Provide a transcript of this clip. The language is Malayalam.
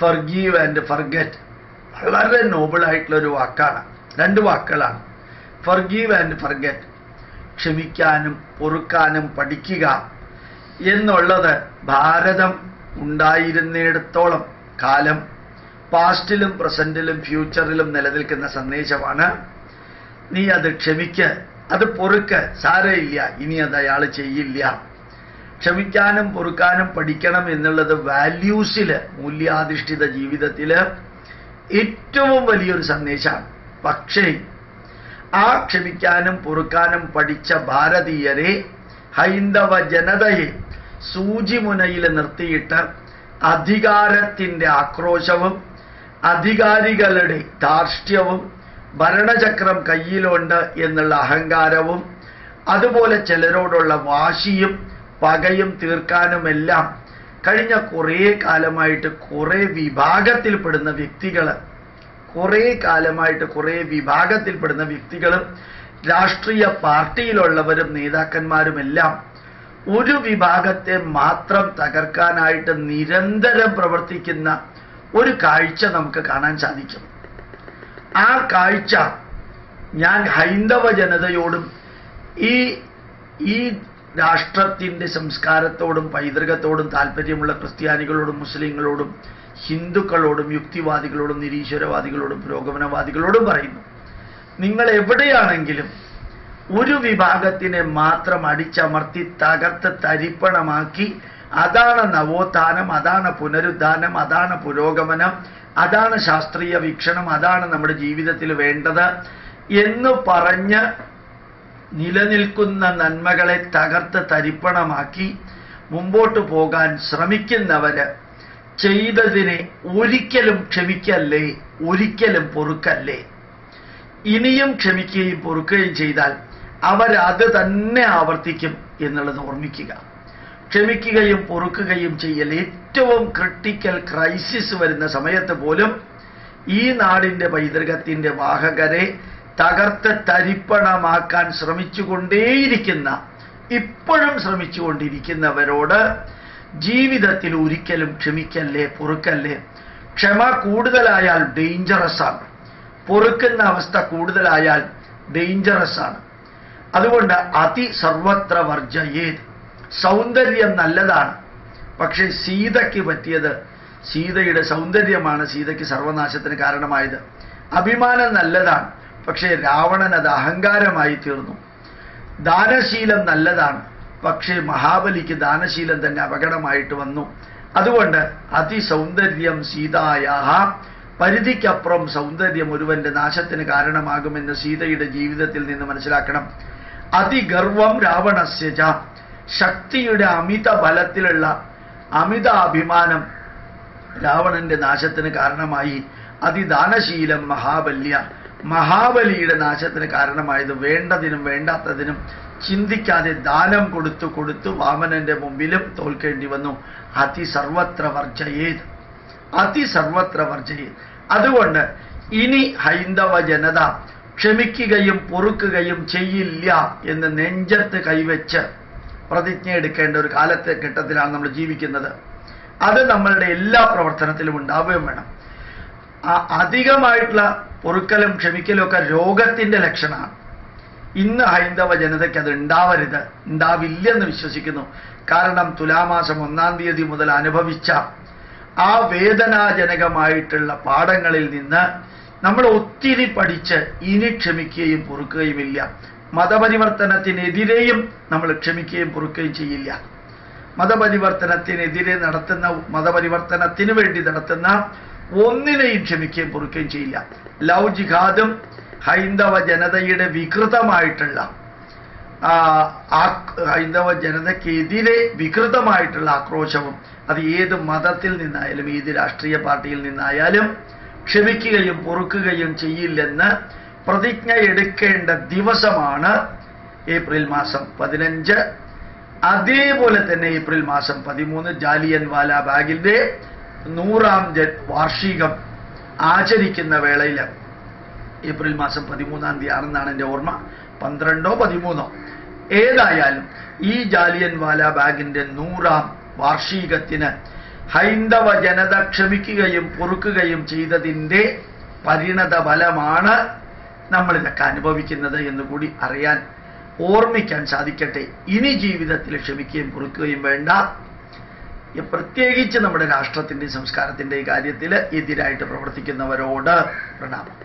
ഫർഗീവ് ആൻഡ് ഫർഗറ്റ് വളരെ നോബിളായിട്ടുള്ള ഒരു വാക്കാണ്. രണ്ട് വാക്കുകളാണ്. ഫർഗീവ് ആൻഡ് ഫർഗറ്റ് ക്ഷമിക്കാനും പൊറുക്കാനും പഠിക്കുക എന്നുള്ളത് ഭാരതം ഉണ്ടായിരുന്നിടത്തോളം കാലം പാസ്റ്റിലും പ്രസന്റിലും ഫ്യൂച്ചറിലും നിലനിൽക്കുന്ന സന്ദേശമാണ്. നീ അത് ക്ഷമിക്ക് അത് പൊറുക്ക് സാരമില്ല. ഇനി അത് അയാൾ ചെയ്യില്ല. ക്ഷമിക്കാനും പൊറുക്കാനും പഠിക്കണം എന്നുള്ളത് വാല്യൂസിൽ മൂല്യാധിഷ്ഠിത ജീവിതത്തിൽ ഏറ്റവും വലിയൊരു സന്ദേശമാണ്. പക്ഷേ ആ ക്ഷമിക്കാനും പൊറുക്കാനും പഠിച്ച ഭാരതീയരെ ഹൈന്ദവ ജനതയെ സൂചിമുനയിൽ നിർത്തിയിട്ട് അധികാരത്തിന്റെ ആക്രോശവും അധികാരികളുടെ ധാർഷ്ട്യവും ഭരണചക്രം കയ്യിലുണ്ട് എന്നുള്ള അഹങ്കാരവും അതുപോലെ ചിലരോടുള്ള വാശിയും പകയും തീർക്കാനുമെല്ലാം കഴിഞ്ഞ കുറേ കാലമായിട്ട് കുറേ വിഭാഗത്തിൽപ്പെടുന്ന വ്യക്തികൾ കുറേ കാലമായിട്ട് കുറേ വിഭാഗത്തിൽപ്പെടുന്ന വ്യക്തികളും രാഷ്ട്രീയ പാർട്ടിയിലുള്ളവരും നേതാക്കന്മാരുമെല്ലാം ഒരു വിഭാഗത്തെ മാത്രം തകർക്കാനായിട്ട് നിരന്തരം പ്രവർത്തിക്കുന്ന ഒരു കാഴ്ച നമുക്ക് കാണാൻ സാധിക്കും. ആ കാഴ്ച ഞാൻ ഹൈന്ദവ ജനതയോടും ഈ ഈ രാഷ്ട്രത്തിന്റെ സംസ്കാരത്തോടും പൈതൃകത്തോടും താല്പര്യമുള്ള ക്രിസ്ത്യാനികളോടും മുസ്ലിങ്ങളോടും ഹിന്ദുക്കളോടും യുക്തിവാദികളോടും നിരീശ്വരവാദികളോടും പുരോഗമനവാദികളോടും പറയുന്നു. നിങ്ങൾ എവിടെയാണെങ്കിലും ഒരു വിഭാഗത്തിനെ മാത്രം അടിച്ചമർത്തി തകർത്ത് തരിപ്പണമാക്കി അതാണ് നവോത്ഥാനം അതാണ് പുനരുദ്ധാനം അതാണ് പുരോഗമനം അതാണ് ശാസ്ത്രീയ വീക്ഷണം അതാണ് നമ്മുടെ ജീവിതത്തിൽ വേണ്ടത് എന്ന് പറഞ്ഞ് നിലനിൽക്കുന്ന നന്മകളെ തകർത്ത് തരിപ്പണമാക്കി മുമ്പോട്ട് പോകാൻ ശ്രമിക്കുന്നവര് ചെയ്തതിനെ ഒരിക്കലും ക്ഷമിക്കല്ലേ ഒരിക്കലും പൊറുക്കല്ലേ? ഇനിയും ക്ഷമിക്കുകയും പൊറുക്കുകയും ചെയ്താൽ അവരത് തന്നെ ആവർത്തിക്കും എന്നുള്ളത് ഓർമ്മിക്കുക. ക്ഷമിക്കുകയും പൊറുക്കുകയും ചെയ്യൽ ഏറ്റവും ക്രിട്ടിക്കൽ ക്രൈസിസ് വരുന്ന സമയത്ത് പോലും ഈ നാടിന്റെ പൈതൃകത്തിന്റെ വാഹകരെ തകർത്ത് തരിപ്പണമാക്കാൻ ശ്രമിച്ചുകൊണ്ടേയിരിക്കുന്ന ഇപ്പോഴും ശ്രമിച്ചുകൊണ്ടിരിക്കുന്നവരോട് ജീവിതത്തിൽ ഒരിക്കലും ക്ഷമിക്കല്ലേ പൊറുക്കല്ലേ? ക്ഷമ കൂടുതലായാൽ ഡേഞ്ചറസ് ആണ്. പൊറുക്കുന്ന അവസ്ഥ കൂടുതലായാൽ ഡേഞ്ചറസ് ആണ്. അതുകൊണ്ട് അതി സർവത്ര വർജയേത് സൗന്ദര്യം നല്ലതാണ്. പക്ഷേ സീതയ്ക്ക് പറ്റിയത് സീതയുടെ സൗന്ദര്യമാണ് സീതയ്ക്ക് സർവനാശത്തിന് കാരണമായത്. അഭിമാനം നല്ലതാണ്. പക്ഷേ രാവണൻ അത് അഹങ്കാരമായി തീർന്നു. ദാനശീലം നല്ലതാണ്. പക്ഷേ മഹാബലിക്ക് ദാനശീലം തന്നെ അപകടമായിട്ട് വന്നു. അതുകൊണ്ട് അതിസൗന്ദര്യം സീതായാഹ പരിധിക്കപ്പുറം സൗന്ദര്യം ഒരുവന്റെ നാശത്തിന് കാരണമാകുമെന്ന് സീതയുടെ ജീവിതത്തിൽ നിന്ന് മനസ്സിലാക്കണം. അതിഗർവം രാവണസ്യജ ശക്തിയുടെ അമിത ബലത്തിലുള്ള അമിത അഭിമാനം രാവണന്റെ നാശത്തിന് കാരണമായി. അതിദാനശീലം മഹാബല്യ. മഹാബലിയുടെ നാശത്തിന് കാരണമായത് വേണ്ടതിനും വേണ്ടാത്തതിനും ചിന്തിക്കാതെ ദാനം കൊടുത്തു കൊടുത്തു വാമനന്റെ മുമ്പിലും തോൽക്കേണ്ടി വന്നു. അതിസർവത്ര വർജയേത്. അതിസർവത്ര വർജയേത്. അതുകൊണ്ട് ഇനി ഹൈന്ദവ ജനത ക്ഷമിക്കുകയും പൊറുക്കുകയും ചെയ്യില്ല എന്ന് നെഞ്ചത്ത് കൈവച്ച് പ്രതിജ്ഞ എടുക്കേണ്ട ഒരു കാലത്തെ ഘട്ടത്തിലാണ് നമ്മൾ ജീവിക്കുന്നത്. അത് നമ്മളുടെ എല്ലാ പ്രവർത്തനത്തിലും ഉണ്ടാവുകയും വേണം. അധികമായിട്ടുള്ള പൊറുക്കലും ക്ഷമിക്കലും ഒക്കെ രോഗത്തിന്റെ ലക്ഷണമാണ്. ഇന്ന് ഹൈന്ദവ ജനതയ്ക്ക് അത് ഉണ്ടാവരുത് ഉണ്ടാവില്ലെന്ന് വിശ്വസിക്കുന്നു. കാരണം തുലാമാസം ഒന്നാം തീയതി മുതൽ അനുഭവിച്ച ആ വേദനാജനകമായിട്ടുള്ള പാഠങ്ങളിൽ നിന്ന് നമ്മൾ ഒത്തിരി പഠിച്ച് ഇനി ക്ഷമിക്കുകയും പൊറുക്കുകയുമില്ല മതപരിവർത്തനത്തിനെതിരെയും നമ്മൾ ക്ഷമിക്കുകയും പൊറുക്കുകയും ചെയ്യില്ല. മതപരിവർത്തനത്തിനെതിരെ നടത്തുന്ന മതപരിവർത്തനത്തിന് വേണ്ടി നടത്തുന്ന ഒന്നിനെയും ക്ഷമിക്കുകയും പൊറുക്കുകയും ചെയ്യില്ല. ലവ് ജിഹാദും ഹൈന്ദവ ജനതയുടെ വികൃതമായിട്ടുള്ള ഹൈന്ദവ ജനതയ്ക്കെതിരെ വികൃതമായിട്ടുള്ള ആക്രോശവും അത് ഏത് മതത്തിൽ നിന്നായാലും ഏത് രാഷ്ട്രീയ പാർട്ടിയിൽ നിന്നായാലും ക്ഷമിക്കുകയും പൊറുക്കുകയും ചെയ്യില്ലെന്ന് പ്രതിജ്ഞ എടുക്കേണ്ട ദിവസമാണ് ഏപ്രിൽ മാസം പതിനഞ്ച്. അതേപോലെ തന്നെ ഏപ്രിൽ മാസം പതിമൂന്ന് ജാലിയൻ വാല ബാഗിന്റെ നൂറാം വാർഷികം ആചരിക്കുന്ന വേളയിൽ ഏപ്രിൽ മാസം പതിമൂന്നാം തീയതി ആണെന്നാണ് എന്റെ ഓർമ്മ. പന്ത്രണ്ടോ പതിമൂന്നോ. ഏതായാലും ഈ ജാലിയൻ വാല ബാഗിന്റെ നൂറാം വാർഷികത്തിന് ഹൈന്ദവ ജനത ക്ഷമിക്കുകയും പൊറുക്കുകയും ചെയ്തതിന്റെ പരിണത ഫലമാണ് നമ്മളിതൊക്കെ അനുഭവിക്കുന്നത് എന്നുകൂടി അറിയാൻ ഓർമ്മിക്കാൻ സാധിക്കട്ടെ. ഇനി ജീവിതത്തിൽ ക്ഷമിക്കുകയും പൊറുക്കുകയും വേണ്ട. പ്രത്യേകിച്ച് നമ്മുടെ രാഷ്ട്രത്തിന്റെയും സംസ്കാരത്തിന്റെയും കാര്യത്തിൽ എതിരായിട്ട് പ്രവർത്തിക്കുന്നവരോട് പ്രണാമം.